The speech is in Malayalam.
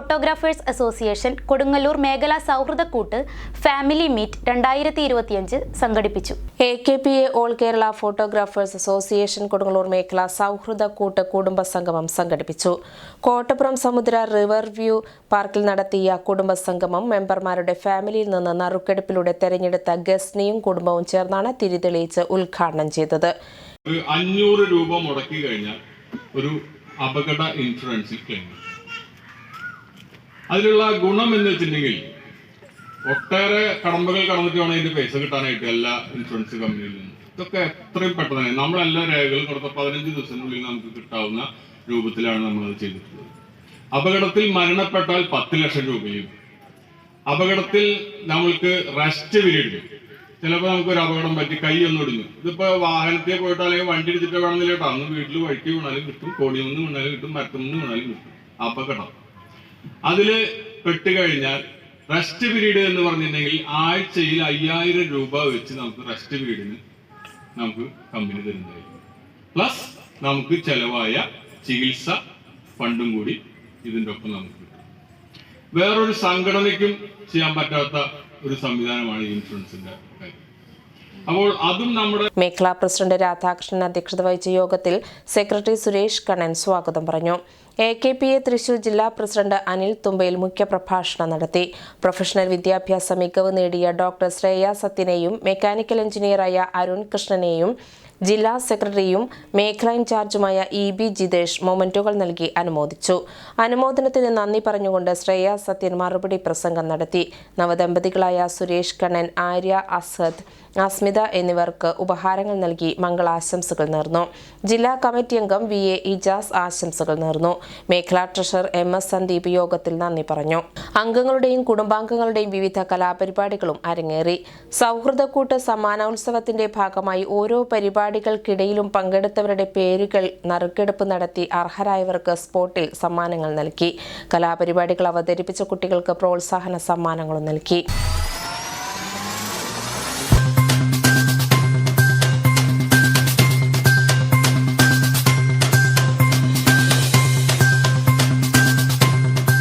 ഫോട്ടോഗ്രാഫേഴ്സ് അസോസിയേഷൻ കൊടുങ്ങല്ലൂർ മേഖലാ സൗഹൃദക്കൂട്ട് ഫാമിലി മീറ്റ് രണ്ടായിരത്തി ഇരുപത്തിയഞ്ച് സംഘടിപ്പിച്ചു. A K P A all Kerala photographers association Kodungallur മേഖലാ സൗഹൃദ കൂട്ട് കുടുംബ സംഗമം സംഘടിപ്പിച്ചു. കോട്ടപ്പുറം സമുദ്ര റിവർ വ്യൂ പാർക്കിൽ നടത്തിയ കുടുംബ സംഗമം മെമ്പർമാരുടെ ഫാമിലിയിൽ നിന്ന് നറുക്കെടുപ്പിലൂടെ തെരഞ്ഞെടുത്ത ഗസ്നിയും കുടുംബവും ചേർന്നാണ് തിരിതെളിയിച്ച് ഉദ്ഘാടനം ചെയ്തത്. ഒരു അഞ്ഞൂറ് രൂപ മുടക്കി കഴിഞ്ഞാൽ ഒരു അപകട ഇൻഷുറൻസിൽ ക്ലെയിം. അതിലുള്ള ഗുണം എന്ന് വെച്ചിട്ടുണ്ടെങ്കിൽ ഒട്ടേറെ കടമ്പകൾ കടന്നിട്ട് വേണം ഇതിന്റെ പൈസ കിട്ടാനായിട്ട് എല്ലാ ഇൻഷുറൻസ് കമ്പനിയിൽ നിന്നും ഇതൊക്കെ എത്രയും പെട്ടെന്ന് നമ്മളെല്ലാ രേഖകളും കൊടുത്ത പതിനഞ്ച് ദിവസത്തിനുള്ളിൽ നമുക്ക് കിട്ടാവുന്ന രൂപത്തിലാണ് നമ്മളത് ചെയ്തിട്ടുള്ളത്. അപകടത്തിൽ മരണപ്പെട്ടാൽ പത്ത് ലക്ഷം രൂപയും. അപകടത്തിൽ നമ്മൾക്ക് റെസ്റ്റ് പീരീഡ്. ചിലപ്പോൾ നമുക്ക് ഒരു അപകടം പറ്റി കൈ ഒന്ന് ഒടിഞ്ഞു. ഇതിപ്പോ വാഹനത്തിൽ പോയിട്ട് അല്ലെങ്കിൽ വണ്ടി എടുത്തിട്ട് വേണമെന്നില്ല കേട്ടോ. അന്ന് വീട്ടിൽ വഴിക്ക് വീണാലും കിട്ടും കോടിയിൽ നിന്ന് വീണാലും കിട്ടും മരത്തിൽ നിന്ന് വീണാലും കിട്ടും. അപകടം. അതിൽ പെട്ടുകഴിഞ്ഞാൽ റെസ്റ്റ് പീരീഡ് എന്ന് പറഞ്ഞിട്ടുണ്ടെങ്കിൽ ആഴ്ചയിൽ അയ്യായിരം രൂപ വെച്ച് നമുക്ക് റെസ്റ്റ് പീരീഡിന് നമുക്ക് കമ്പനി തരുന്നതായിരിക്കും. പ്ലസ് നമുക്ക് ചെലവായ ചികിത്സ ഫണ്ടും കൂടി ഇതിന്റെ ഒപ്പം നമുക്ക് കിട്ടും. വേറൊരു സംഘടനയ്ക്കും ചെയ്യാൻ പറ്റാത്ത ഒരു സംവിധാനമാണ് ഇൻഷുറൻസിന്റെ അപ്പോൾ അതും നമ്മുടെ മേഖലാ പ്രസിഡന്റ് രാധാകൃഷ്ണൻ അധ്യക്ഷത വഹിച്ച യോഗത്തിൽ സെക്രട്ടറി സുരേഷ് കണ്ണൻ സ്വാഗതം പറഞ്ഞു. A K P A Thrissur ജില്ലാ പ്രസിഡന്റ് അനിൽ തുമ്പയിൽ മുഖ്യപ്രഭാഷണം നടത്തി. പ്രൊഫഷണൽ വിദ്യാഭ്യാസ മികവ് നേടിയ ഡോക്ടർ ശ്രേയ സത്യനെയും മെക്കാനിക്കൽ എഞ്ചിനീയറായ അരുൺ കൃഷ്ണനെയും ജില്ലാ സെക്രട്ടറിയും മേഖലാ ഇൻചാർജുമായ ഇ ബി ജിതേഷ് മൊമെന്റുകൾ നൽകി അനുമോദിച്ചു. അനുമോദനത്തിന് നന്ദി പറഞ്ഞുകൊണ്ട് ശ്രേയ സത്യൻ മറുപടി പ്രസംഗം നടത്തി. നവദമ്പതികളായ സുരേഷ് കണ്ണൻ ആര്യ അസദ് അസ്മിത എന്നിവർക്ക് ഉപഹാരങ്ങൾ നൽകി മംഗളാശംസകൾ നേർന്നു. ജില്ലാ കമ്മിറ്റി അംഗം വി എ ഇജാസ് ആശംസകൾ നേർന്നു. മേഖലാ ട്രഷറർ എം എസ് സന്ദീപ് യോഗത്തിൽ നന്ദി പറഞ്ഞു. അംഗങ്ങളുടെയും കുടുംബാംഗങ്ങളുടെയും വിവിധ കലാപരിപാടികളും അരങ്ങേറി. സൗഹൃദക്കൂട്ട് സമ്മാനോത്സവത്തിന്റെ ഭാഗമായി ഓരോ പരിപാടികൾക്കിടയിലും പങ്കെടുത്തവരുടെ പേരുകൾ നറുക്കെടുപ്പ് നടത്തി അർഹരായവർക്ക് സ്പോട്ടിൽ സമ്മാനങ്ങൾ നൽകി. കലാപരിപാടികൾ അവതരിപ്പിച്ച കുട്ടികൾക്ക് പ്രോത്സാഹന സമ്മാനങ്ങളും നൽകി.